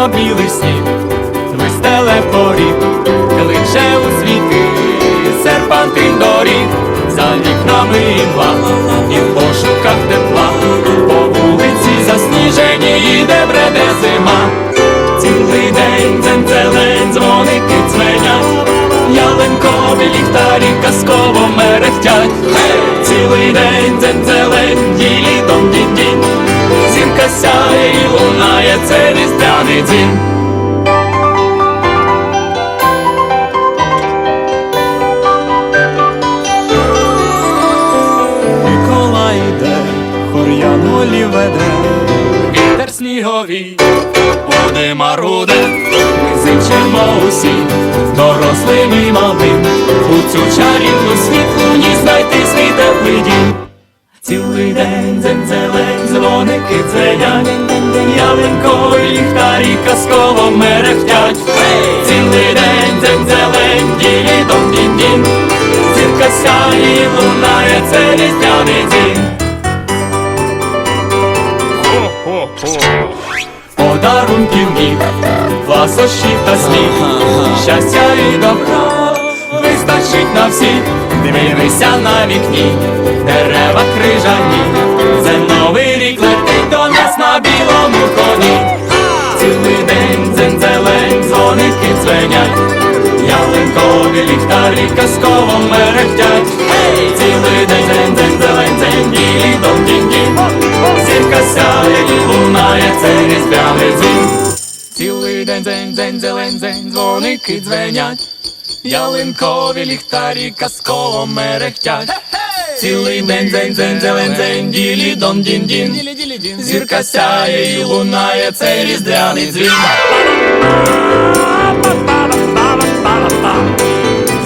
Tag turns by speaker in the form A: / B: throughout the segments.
A: сніг, вистеле поріг, кличе у світи, серпантин доріг, за вікнами імла, і в пошуках тепла, по вулиці засніжені їде бреде зима. Цілий день дзензелень, дзвоники дзвенять, ялинкові ліхтарі казково мерехтять. Різдвяний дзвін.
B: Микола йде, хор янголів веде,
A: Вітер сніговий, буде маруде, ми зичимо усі, дорослим і малим, у цю чарівну світлу ні знайти свій теплий дім. Цілий день дзензелень, дзвоники дзвенять, ялинкові ліхтарі казково мерехтять. Цілий день дзензелень, ділі дом дін дін зірка сяє лунає, це різдвяний дім. Подарунків міг, ласощів та сміх, щастя і добра вистачить на всіх, дивися на вікні, дерева крижані, дзвенять, ялинкові ліхтарі казково мерехтять. Цілий день дзень, дзензелень, дзень, ділі дом дінь дінь Зірка сяє і лунає, це різдвяний дзвін. Цілий день дзень, дзень, зелень, дзень, дзвоники дзвенять, ялинкові ліхтарі казково мерехтять. Цілий день, дзень, дзень, зелень, дзень, ділі дом дін дін Зірка сяє і лунає, це різдвяний дзвін.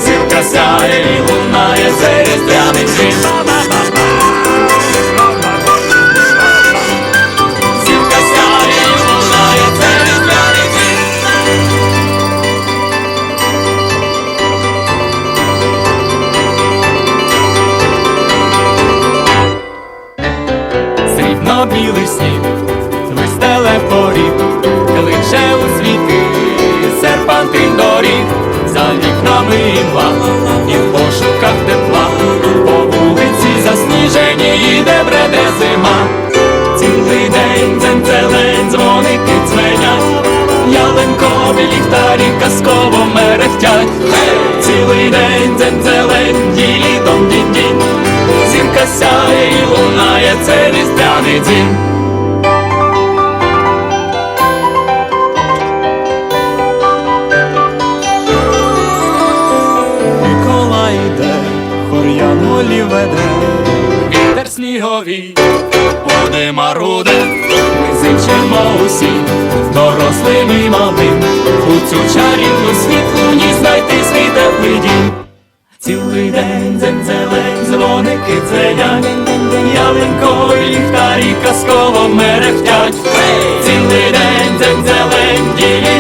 A: Зірка сяє і лунає, Білий сніг, вистеле поріг, кличе у світи, серпантин доріг, за вікнами імла, і в пошуках тепла, по вулиці засніжені їде бреде зима. Цілий день дзензелень, дзвоники дзвенять, ялинкові ліхтарі казково мерехтять. Цілий день дзензелень, ділі дом дінь дінь. Зірка сяє і лунає, це різдвяний дзвін.
B: Микола йде, хор янголів веде,
A: Вітер сніговий, буде маруде, ми зичимо усі, дорослим і малим, у цю чарівну світлу ні знайти свій теплий дім. Цілий день дзензелень, дзвоники дзвенять, ялинкові ліхтарі казково мерехтять. Цілий день день зелень. дом